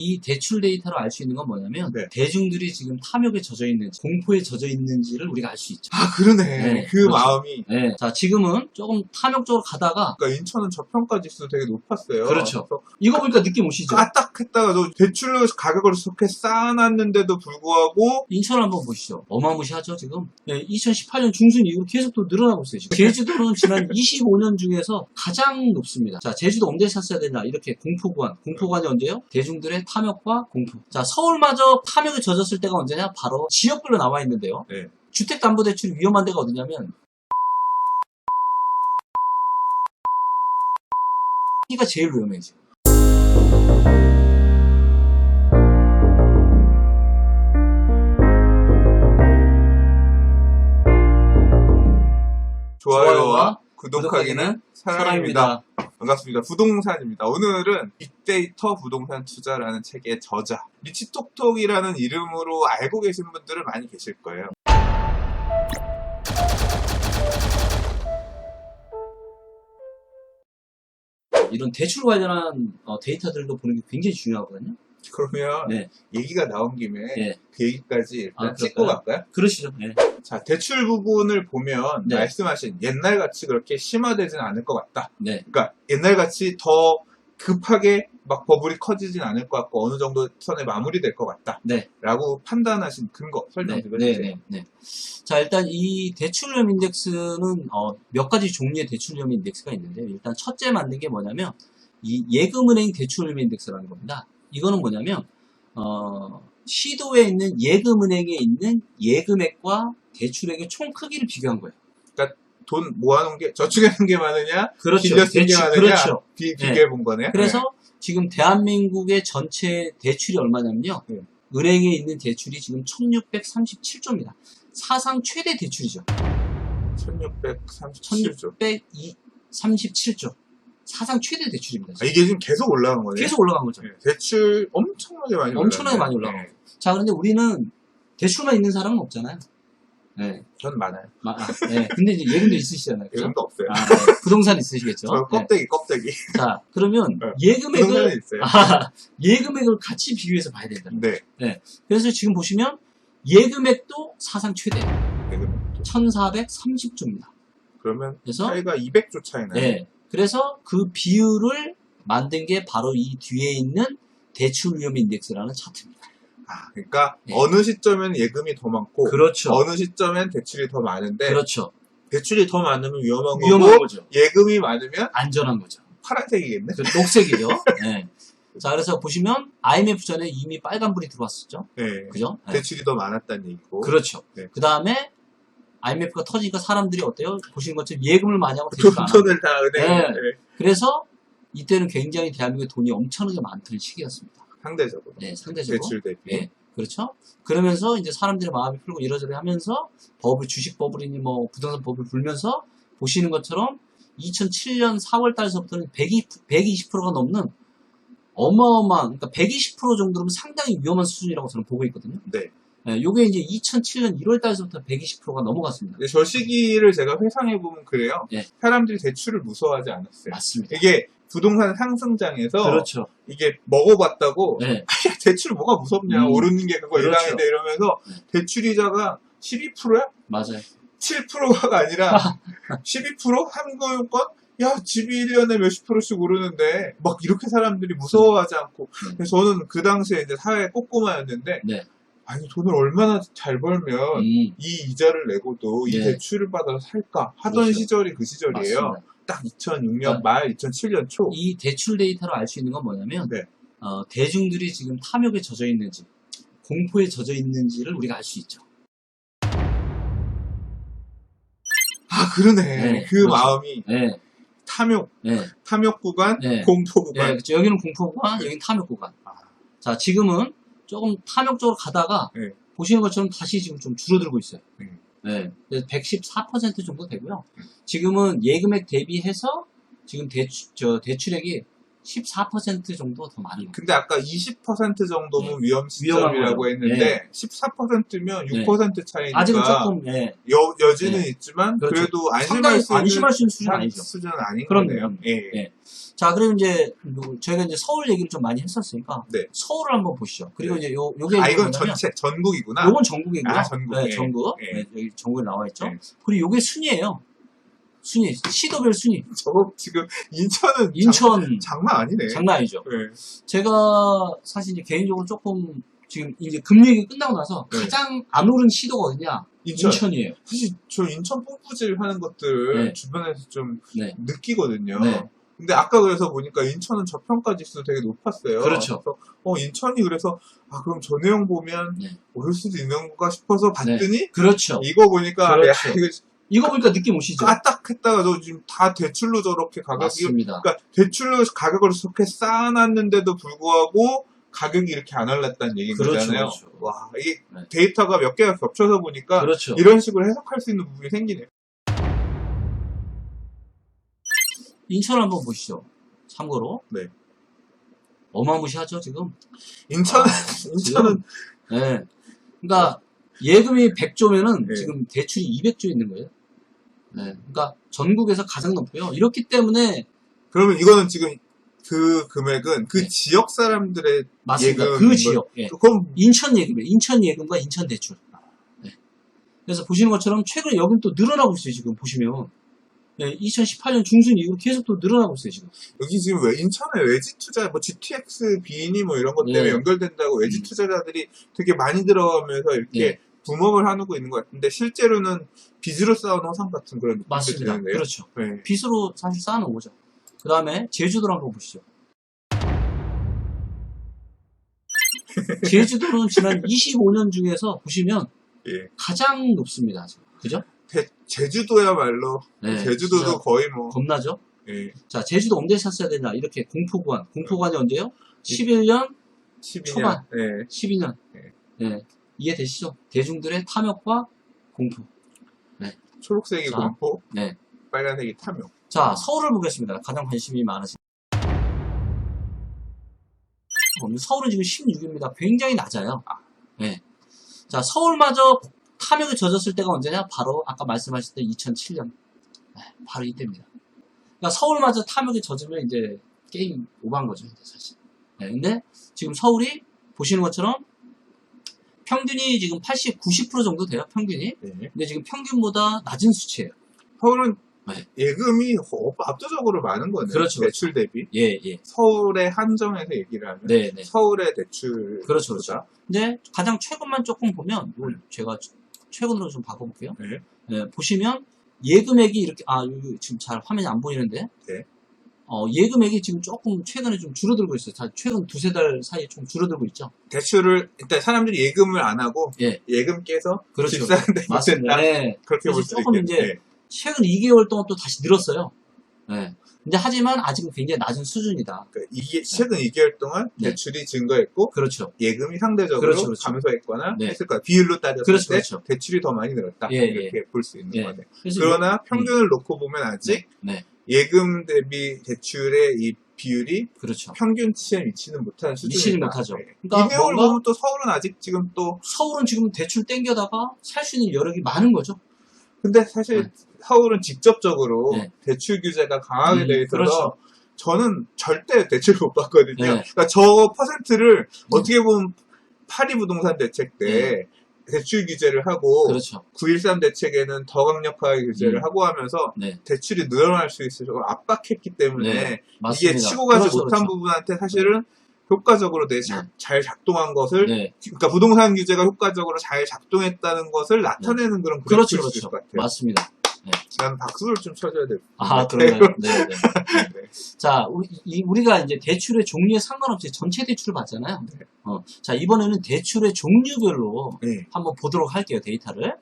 이 대출 데이터로 알 수 있는 건 뭐냐면 네. 대중들이 지금 탐욕에 젖어 있는지 공포에 젖어 있는지를 우리가 알 수 있죠. 아 그러네. 네, 그 그렇죠. 마음이. 네. 자 지금은 조금 탐욕적으로 가다가 그러니까 인천은 저평가 지수 되게 높았어요. 그렇죠. 이거 보니까 느낌 오시죠? 까딱했다가 도 대출로 가격을 그렇게 쌓아놨는데도 불구하고 인천 한번 보시죠. 어마무시하죠, 지금. 2018년 중순 이후로 계속 또 늘어나고 있어요. 지금. 제주도는 지난 25년 중에서 가장 높습니다. 자, 제주도 언제 샀어야 되냐? 이렇게 공포구간. 공포구간이 언제요? 대중들의 탐욕과 공포. 자, 서울마저 탐욕에 젖었을 때가 언제냐? 바로 지역별로 나와 있는데요. 네. 주택담보대출이 위험한 데가 어디냐면 여기가 제일 위험해, 지금. 좋아요와 구독하기는 구독하기는 사랑입니다. 사랑입니다. 반갑습니다. 부동산입니다. 오늘은 빅데이터 부동산 투자라는 책의 저자 리치톡톡이라는 이름으로 알고 계신 분들은 많이 계실 거예요. 이런 대출 관련한 어, 데이터들도 보는 게 굉장히 중요하거든요. 그러면 네. 얘기가 나온 김에 네. 그 얘기까지 일단 아, 찍고? 갈까요? 그러시죠. 네. 자, 대출 부분을 보면 네. 말씀하신 옛날 같이 그렇게 심화되지는 않을 것 같다. 네. 그러니까 옛날 같이 더 급하게 막 버블이 커지진 않을 것 같고 어느 정도 선에 마무리될 것 같다. 네. 라고 판단하신 근거 설명 네, 좀 네, 해주세요. 네, 네. 자, 일단 이 대출료임 인덱스는 어, 몇 가지 종류의 대출료임 인덱스가 있는데 일단 첫째 만든 게 뭐냐면 이 예금은행 대출료임 인덱스라는 겁니다. 이거는 뭐냐면 어, 시도에 있는 예금은행에 있는 예금액과 대출액의 총 크기를 비교한 거예요. 돈 모아놓은 게 저축해놓은 게 많으냐 그렇죠. 빌려 쓴 게 많으냐 그렇죠. 비, 네. 비교해 본 거네. 그래서 지금 대한민국의 전체 대출이 얼마냐면요. 네. 은행에 있는 대출이 지금 1637조입니다. 사상 최대 대출이죠. 1637조. 1637조. 사상 최대 대출입니다. 아, 이게 지금 계속 올라간 거네. 계속 올라간 거죠. 네, 대출 엄청나게 많이 엄청나게 올랐네. 많이 올라간 네, 자, 그런데 우리는 대출만 있는 사람은 없잖아요. 네. 전 많아요. 마- 아, 네. 근데 이제 예금도 있으시잖아요. 그죠? 예금도 없어요. 아, 네. 부동산 있으시겠죠? 저 네. 껍데기 껍데기. 자, 그러면 네. 예금액을. 아, 예금액을 같이 비교해서 봐야 된다. 네. 그래서 지금 보시면 예금액도 사상 최대 예금. 1430조입니다. 그러면 그래서 차이가 200조 차이 나요. 네. 그래서 그 비율을 만든 게 바로 이 뒤에 있는 대출 위험 인덱스라는 차트입니다. 아, 그러니까 네. 어느 시점엔 예금이 더 많고 그렇죠. 어느 시점엔 대출이 더 많은데 그렇죠. 대출이 더 많으면 위험한 위험한 거고 거죠. 예금이 많으면 안전한 거죠. 파란색이겠네. 그 녹색이죠. 네. 자, 그래서 보시면 IMF 전에 이미 빨간불이 들어왔었죠. 네. 그죠? 네. 대출이 더 많았다는 얘기고. 그렇죠. 네. 그 다음에 IMF가 터지니까 사람들이 어때요? 보시는 것처럼 예금을 많이 하고 대출 안 하고. 돈을 다 은행에 네. 네. 그래서 이때는 굉장히 대한민국에 돈이 엄청나게 많던 시기였습니다. 상대적으로. 네, 상대적으로. 대출 대비. 네, 그렇죠. 그러면서 이제 사람들의 마음이 풀고 이러저러 하면서 법을 주식 법이니 뭐 부동산 법을 불면서 보시는 것처럼 2007년 4월 달서부터는 120, 120%가 넘는 어마어마한 그러니까 120% 정도면 상당히 위험한 수준이라고 저는 보고 있거든요. 네. 네, 요게 이제 2007년 1월 달서부터 120%가 넘어갔습니다. 근데 저 시기를 제가 회상해 보면 그래요. 네. 사람들이 대출을 무서워하지 않았어요. 맞습니다. 이게 부동산 상승장에서 그렇죠. 이게 먹어봤다고 네, 야, 대출 뭐가 무섭냐 음. 오르는 게 그거 그렇죠. 일당인데 이러면서 네. 대출 이자가 12%야? 맞아요. 7%가 아니라 12% 한국권 야 집이 1년에 몇십 프로씩 오르는데 막 이렇게 사람들이 무서워하지 않고 네. 그래서 저는 그 당시에 이제 사회 꼬꼬마였는데 네. 아니 돈을 얼마나 잘 벌면 음, 이 이자를 내고도 이 네. 대출을 받아서 살까 하던 그렇죠. 시절이 그 시절이에요. 맞습니다. 딱 2006년 그러니까 말 2007년 초. 이 대출 데이터로 알 수 있는 건 뭐냐면 네. 어, 대중들이 지금 탐욕에 젖어 있는지 공포에 젖어 있는지를 우리가 알 수 있죠. 아 그러네. 네, 그 그렇죠. 마음이 네, 탐욕, 네, 탐욕 구간, 네. 공포 네, 구간. 그렇죠. 여기는 공포 구간, 여기는 탐욕 구간. 아. 자, 지금은 조금 탐욕적으로 가다가 네. 보시는 것처럼 다시 지금 좀 줄어들고 있어요. 네. 네, 그래서 114% 정도 되고요. 지금은 예금액 대비해서 지금 대출, 저 대출액이 14% 정도 더 많은 거예요. 근데 아까 20% 정도면 위험 위험한 시점이라고. 했는데 14%면 네. 6% 차이니까 아직은 조금 예, 여, 여지는 네. 있지만 그렇죠. 그래도 상당히 안심할 수 있는 안심할 수 있는 수준 아니죠. 수준은 아닌 그럼요. 거네요. 예. 예. 자, 그리고 이제 뭐 저희가 이제 서울 얘기를 좀 많이 했었으니까 네. 서울을 한번 보시죠. 그리고 네. 이제 요 요게 아 이건 전체 전국이구나. 요건 전국이고요. 아, 전국. 네, 예. 전국. 예. 네, 여기 전국에 나와 있죠. 예. 그리고 요게 순이에요. 순위, 시도별 순위. 저거 지금 인천은 인천 장, 장난 아니네. 장난 아니죠. 예. 제가 사실 이제 개인적으로 조금 지금 이제 금리가 끝나고 나서 네. 가장 안 오른 시도가 어디냐? 인천. 인천이에요. 사실 저 인천 뽕뿌질 하는 것들 네. 주변에서 좀 네. 느끼거든요. 네. 근데 아까 그래서 보니까 인천은 저평가 지수 되게 높았어요. 그렇죠. 그래서 어 인천이 그래서 아 그럼 저 내용 보면 네. 오를 수도 있는 건가 싶어서 봤더니 그렇죠. 이거 보니까 그렇죠. 야, 이거 이거 보니까 느낌 오시죠? 까딱 했다가 너 지금 다 대출로 저렇게 가격이 맞습니다. 그러니까 대출로 가격을 저렇게 쌓아놨는데도 불구하고 가격이 이렇게 안 올랐다는 얘기인 그렇죠. 그렇죠. 와 이게 네. 데이터가 몇 개가 겹쳐서 보니까 그렇죠. 이런 식으로 해석할 수 있는 부분이 생기네요. 인천 한번 보시죠. 참고로. 네. 어마무시하죠, 지금? 인천 아, 인천은 네. 그러니까 예금이 100조면은 네. 지금 대출이 200조 있는 거예요. 네. 그러니까 전국에서 가장 높고요. 이렇기 때문에 그러면 이거는 지금 그 금액은 그 네. 지역 사람들의 맞습니다. 예금인 그 지역. 예. 그럼 인천 예금이에요. 인천 예금과 인천 대출. 네. 그래서 보시는 것처럼 최근에 여금 또 늘어나고 있어요. 지금 보시면. 네, 2018년 중순 이후로 계속 또 늘어나고 있어요. 지금. 여기 지금 왜 인천에 외지 투자 뭐 GTX 비니 뭐 이런 것 때문에 네. 연결된다고 외지 음. 투자자들이 되게 많이 들어가면서 이렇게 네. 붐업을 하고 있는 것 같은데 실제로는 빚으로 쌓은 허상 같은 그런 느낌이 맞습니다. 드는데요. 그렇죠. 네. 빚으로 사실 쌓아놓은 거죠. 그 다음에 제주도를 한번 보시죠. 제주도는 지난 25년 중에서 보시면 예. 가장 높습니다. 지금. 그죠? 대- 제주도야말로 네, 제주도도 진짜 거의 뭐 겁나죠? 예. 자, 제주도 언제 샀어야 되냐? 이렇게 공포구간. 공포구간이 언제요? 11년, 12년. 초반. 예. 12년. 네. 네. 이해되시죠? 대중들의 탐욕과 공포. 초록색이 자. 공포, 네. 빨간색이 탐욕. 자, 서울을 보겠습니다. 가장 관심이 많으신. 서울은 지금 16입니다. 굉장히 낮아요. 네. 자, 서울마저 탐욕에 젖었을 때가 언제냐? 바로 아까 말씀하실 때 2007년. 네, 바로 이때입니다. 그러니까 서울마저 탐욕에 젖으면 이제 게임 오버한 거죠, 사실. 네, 근데 지금 서울이 보시는 것처럼 평균이 지금 80, 90% 정도 돼요, 평균이. 네. 근데 지금 평균보다 낮은 수치예요. 서울은 네. 예금이 어, 압도적으로 많은 거네요. 그렇죠, 대출 대비. 예, 예. 서울의 한정에서 얘기를 하면 네, 네. 서울의 대출 그렇죠, 보다. 근데 가장 최근만 조금 보면 요 음. 제가 최근으로 좀 바꿔 볼게요. 네. 네, 보시면 예금액이 이렇게 아 지금 잘 화면이 안 보이는데 네. 어, 예금액이 지금 조금 최근에 좀 줄어들고 있어요. 자, 최근 두세 달 사이에 좀 줄어들고 있죠. 대출을 일단 사람들이 예금을 안 하고 예. 예금 깨서 그렇죠. 집 사는데 맞습니다. 네. 그렇게 볼 수도 조금 있겠네. 이제 최근 2개월 동안 또 다시 늘었어요. 네. 근데 하지만 아직은 굉장히 낮은 수준이다. 그러니까 이게 최근 2개월 동안 네. 대출이 증가했고 그렇죠. 예금이 상대적으로 그렇죠, 그렇죠. 감소했거나 네. 했을 거야. 비율로 따졌을 그렇죠, 때 그렇죠. 대출이 더 많이 늘었다. 예, 이렇게 볼수 있는 예. 거네. 그러나 요- 평균을 놓고 보면 아직 네, 예금 대비 대출의 이 비율이 그렇죠. 평균치에 미치는 못하는 수준이다. 미치는 못하죠. 네. 그러니까 이 내용을 뭔가- 보면 또 서울은 아직 지금 또 서울은 지금 대출 땡겨다가 살 수 있는 여력이 많은 거죠. 근데 사실 네. 서울은 직접적으로 네. 대출 규제가 강하게 음, 돼 있어서 그렇죠. 저는 절대 대출을 못 받거든요. 네. 그러니까 저 퍼센트를 어떻게 보면 파리 부동산 대책 때 대출 규제를 하고 네. 그렇죠. 9.13 대책에는 더 강력하게 규제를 음. 하고 하면서 네. 대출이 늘어날 수 있어서 압박했기 때문에 네. 이게 치고 가지 그렇죠, 못한 그렇죠. 부분한테 사실은 효과적으로 내 작- 네. 잘 작동한 것을 네, 그러니까 부동산 규제가 효과적으로 잘 작동했다는 것을 나타내는 그런 그렇죠, 그래프일 수 있을 그렇죠. 것 같아요. 맞습니다. 난 박수를 좀 쳐줘야 될것 아, 같아요. 그러네요. 네, 네. 네. 자, 우리, 이- 우리가 이제 대출의 종류에 상관없이 전체 대출을 받잖아요. 네. 어, 자, 이번에는 대출의 종류별로 네. 한번 보도록 할게요, 데이터를.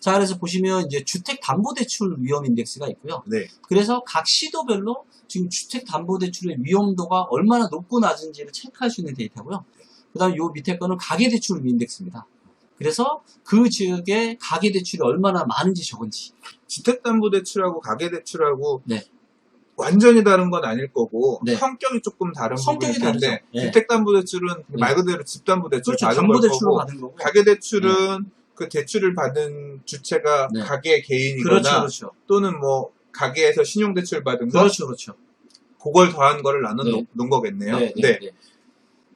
자, 그래서 보시면 이제 주택담보대출 위험 인덱스가 있고요. 네. 그래서 각 시도별로 지금 주택담보대출의 위험도가 얼마나 높고 낮은지를 체크할 수 있는 데이터고요. 그 다음에 요 밑에 거는 가계대출 인덱스입니다. 그래서 그 지역의 가계대출이 얼마나 많은지 적은지. 주택담보대출하고 가계대출하고 네. 완전히 다른 건 아닐 거고 네. 성격이 조금 다른 성격이 부분일 텐데 다르죠. 예. 주택담보대출은 네. 말 그대로 집담보대출 그렇죠. 받은 걸 담보대출로 거고 받은 거고. 가계대출은 그 대출을 받은 주체가 네. 가게 개인이거나 그렇죠, 그렇죠. 또는 뭐 가게에서 신용대출 받은 거 그렇죠, 그렇죠. 그걸 더한 거를 나눠 네. 놓- 놓은 거겠네요. 네, 네. 네, 네.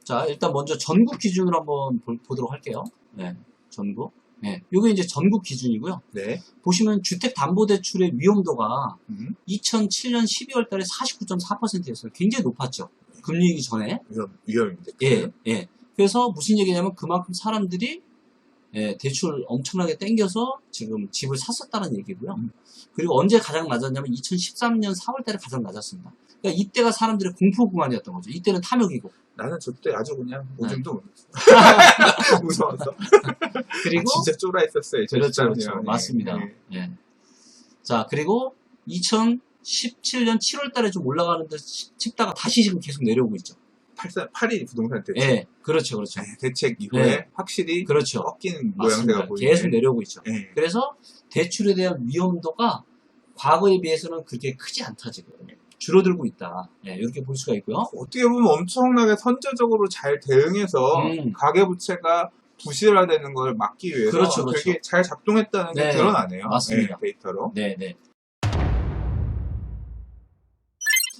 자, 일단 먼저 전국 기준으로 한번 보, 보도록 할게요. 네, 전국. 네, 이게 이제 전국 기준이고요. 네. 보시면 주택담보대출의 위험도가 음, 2007년 12월 달에 49.4%였어요. 굉장히 높았죠. 금리이기 전에. 위험, 위험인데. 예, 예. 그래서 무슨 얘기냐면 그만큼 사람들이 예, 대출 엄청나게 땡겨서 지금 집을 샀었다는 얘기고요. 음. 그리고 언제 가장 낮았냐면 2013년 4월 달에 가장 낮았습니다. 그러니까 이때가 사람들의 공포 구간이었던 거죠. 이때는 탐욕이고. 나는 저때 아주 그냥 네. 오줌도 못 무서웠어. 그리고 아, 진짜 쫄아 있었어요. 그렇죠, 2013년. 그렇죠. 예, 맞습니다. 예. 예. 자, 그리고 2017년 7월 달에 좀 올라가는 듯 싶다가 다시 지금 계속 내려오고 있죠. 84, 82 부동산 대책. 예, 그렇죠, 그렇죠. 네, 대책 이후에 네. 확실히 그렇죠. 꺾이는. 모양새가 보이네. 계속 내려오고 있죠. 예. 그래서 대출에 대한 위험도가 과거에 비해서는 그렇게 크지 않다 지금 줄어들고 있다. 예, 이렇게 볼 수가 있고요. 어떻게 보면 엄청나게 선제적으로 잘 대응해서 음. 가계부채가 부실화되는 걸 막기 위해서 그렇죠, 그렇죠. 되게 잘 작동했다는 게 네, 드러나네요. 맞습니다. 네, 데이터로. 네, 네.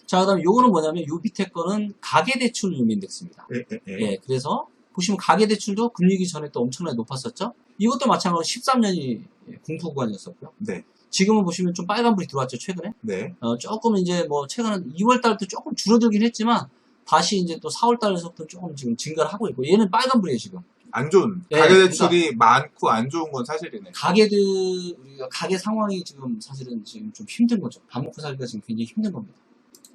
자, 그 다음 요거는 뭐냐면 요 밑에 거는 가계대출 유인덱스입니다. 예, 예, 예. 예, 그래서 보시면 가계대출도 금리기 전에 또 엄청나게 높았었죠. 이것도 마찬가지로 13년이 공포 구간이었었고요. 네, 지금은 보시면 좀 빨간불이 들어왔죠, 최근에. 네. 어, 조금 이제 뭐 최근에 2월 달부터 조금 줄어들긴 했지만 다시 이제 또 4월 달에서부터 조금 지금 증가를 하고 있고 얘는 빨간불이에요 지금 안 좋은 네, 가계 대출이 많고 안 좋은 건 사실이네. 가게들 우리가 가게 상황이 지금 사실은 지금 좀 힘든 거죠 밥 먹고 살기가 지금 굉장히 힘든 겁니다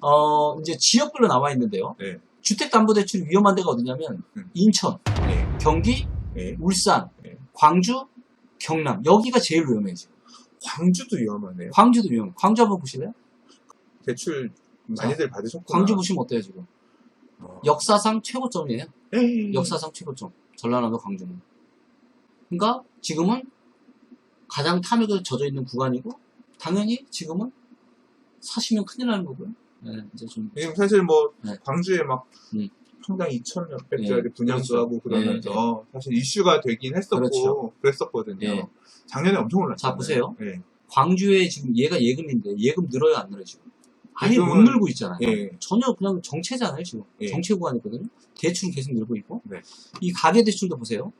어 이제 지역별로 나와 있는데요 네. 주택담보대출이 위험한 데가 어디냐면 음. 인천 네, 경기 네. 울산 네. 광주 경남 여기가 제일 위험해요 지금 광주도 위험하네요. 광주도 위험해 광주 한번 보실래요 대출 많이들 받으셨구나. 광주 보시면 어때요 지금 어. 역사상 최고점이에요 에이. 역사상 최고점. 전라남도 광주는. 그러니까 지금은 가장 탐욕에 젖어 있는 구간이고 당연히 지금은 사시면 큰일 나는 거고요. 네, 이제 좀 지금 사실 뭐 네. 광주에 막 음. 평당 2천 몇백짜리 네, 분양도 그렇죠. 하고 그러면서 사실 이슈가 되긴 했었고 그렇죠. 그랬었거든요 네. 작년에 엄청 올랐잖아요. 자, 보세요. 네. 광주에 지금 얘가 예금인데 예금 늘어요 안 늘어요 지금? 아예 못 늘고 있잖아요. 예. 전혀 그냥 정체잖아요 지금. 예. 정체 구간이거든요. 대출은 계속 늘고 있고 네. 이 가계 대출도 보세요.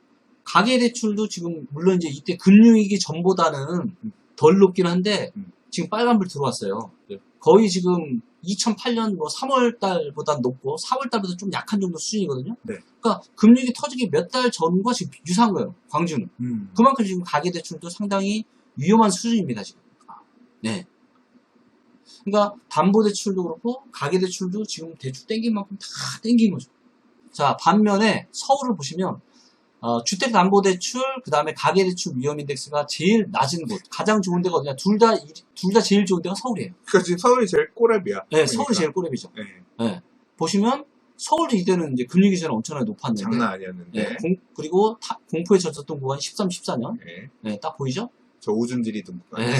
가계 대출도 지금 물론 이제 이때 금융위기 전보다는 음. 덜 높긴 한데 음. 지금 빨간불 들어왔어요. 네. 거의 지금 2008년 뭐 3월 달보다 높고 4월 달보다 좀 약한 정도 수준이거든요. 네. 그러니까 금융위기 터지기 몇 달 전과 지금 유사한 거예요. 광주는. 음. 그만큼 지금 가계 대출도 상당히 위험한 수준입니다, 지금. 네. 그러니까 담보 대출도 그렇고 가계 대출도 지금 대출 땡긴 만큼 다 땡긴 거죠. 자, 반면에 서울을 보시면 어, 주택 담보 대출, 그 다음에 가계 대출 위험 인덱스가 제일 낮은 곳, 가장 좋은 데가 어디냐? 둘 다 둘 다 제일 좋은 데가 서울이에요. 그러니까 지금 서울이 제일 꼬랩이야. 네, 서울이 제일 꼬랩이죠. 네, 네. 보시면 서울도 이때는 이제 전에 엄청나게 높았는데 장난 아니었는데. 네, 공- 그리고 타- 공포에 젖었던 구간이 13, 14년. 네. 네, 딱 보이죠? 저 오줌질이 등가 네.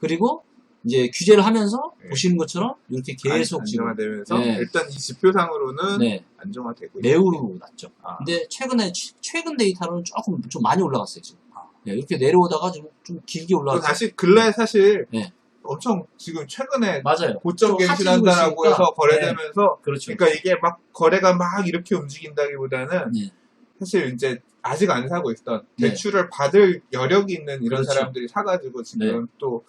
그리고 이제 규제를 하면서 네. 보시는 것처럼 이렇게 계속 지금 안정화되면서 네. 일단 이 지표상으로는 네, 안정화되고 매우. 낮죠. 아, 근데 최근에 최- 최근 데이터로는 조금 좀 많이 올라갔어요 지금. 네, 이렇게 내려오다가 좀, 좀 길게 또 올라갔죠. 다시 근래 사실 네. 엄청 지금 최근에 맞아요. 고점 좀 갱신한다라고 해서. 거래되면서 그렇죠. 그러니까 이게 막 거래가 막 이렇게 움직인다기보다는 네. 사실 이제 아직 안 사고 있던 네. 대출을 받을 여력이 있는 이런 그렇죠. 사람들이 사가지고 지금 또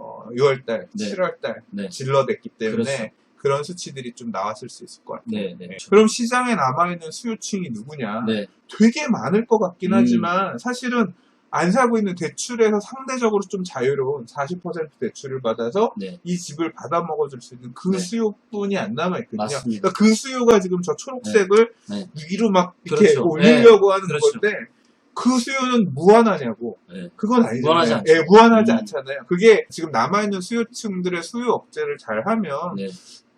어, 6월달, 네. 7월달 네. 질러댔기 때문에 그렇죠. 그런 수치들이 좀 나왔을 수 있을 것 같아요. 네, 네. 네. 그럼 시장에 남아있는 수요층이 누구냐? 네, 되게 많을 것 같긴 음. 하지만 사실은 안 사고 있는 대출에서 상대적으로 좀 자유로운 40% 대출을 받아서 네. 이 집을 받아 먹어줄 수 있는 그 네. 수요뿐이 안 남아있거든요. 그러니까 그 수요가 지금 저 초록색을 네. 위로 막 이렇게 그렇죠. 올리려고 하는 그렇죠. 건데 그 수요는 무한하냐고. 네. 그건 아니잖아요. 무한하지 않죠. 예, 무한하지 음. 않잖아요. 그게 지금 남아있는 수요층들의 수요 억제를 잘 하면 네.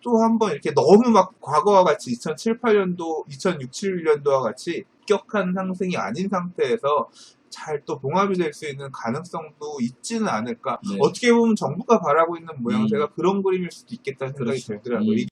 또 한번 이렇게 너무 막 과거와 같이 2007, 8년도, 2006, 7년도와 같이 급격한 상승이 아닌 상태에서 잘 또 봉합이 될 수 있는 가능성도 있지는 않을까. 네. 어떻게 보면 정부가 바라고 있는 모양새가 음. 그런 그림일 수도 있겠다는 생각이 그렇죠. 들더라고요. 음.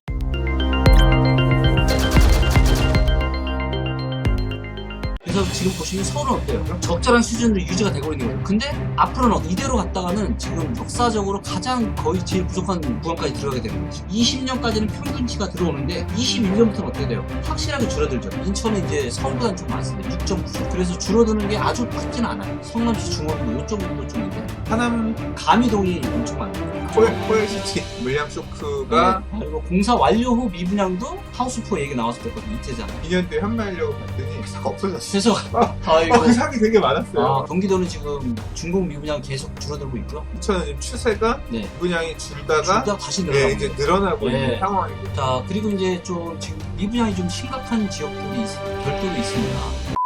그래서 지금 보시면 서울은 어때요? 적절한 수준으로 유지가 되고 있는 거예요. 근데 앞으로는 이대로 갔다가는 지금 역사적으로 가장 거의 제일 부족한 구간까지 들어가게 되는 거죠. 20년까지는 평균치가 들어오는데 21년부터는 어떻게 돼요? 확실하게 줄어들죠. 인천은 이제 서울보다는 좀 많습니다. 6.9. 그래서 줄어드는 게 아주 크진 않아요. 성남시 중원도 이쪽 정도 쪽인데 하남 가미동이 엄청 많아요. 코엘시티 물량 쇼크가 네. 그리고 공사 완료 후 미분양도 하우스포 얘기 나왔을 때거든요. 이태잖아. 2년 뒤에 환마하려고 봤더니 사가 없어졌어요. 그래서 아이고. 아, 그 사기 되게 많았어요. 아, 경기도는 지금 중공 미분양 계속 줄어들고 있고요. 인천은 지금 추세가 네. 분양이 줄다가 줄다 다시 늘어나고 예, 이제 있어요. 늘어나고 네. 있는 상황이고 자 그리고 이제 좀 지금 미분양이 좀 심각한 지역들이 있- 별도로 있습니다.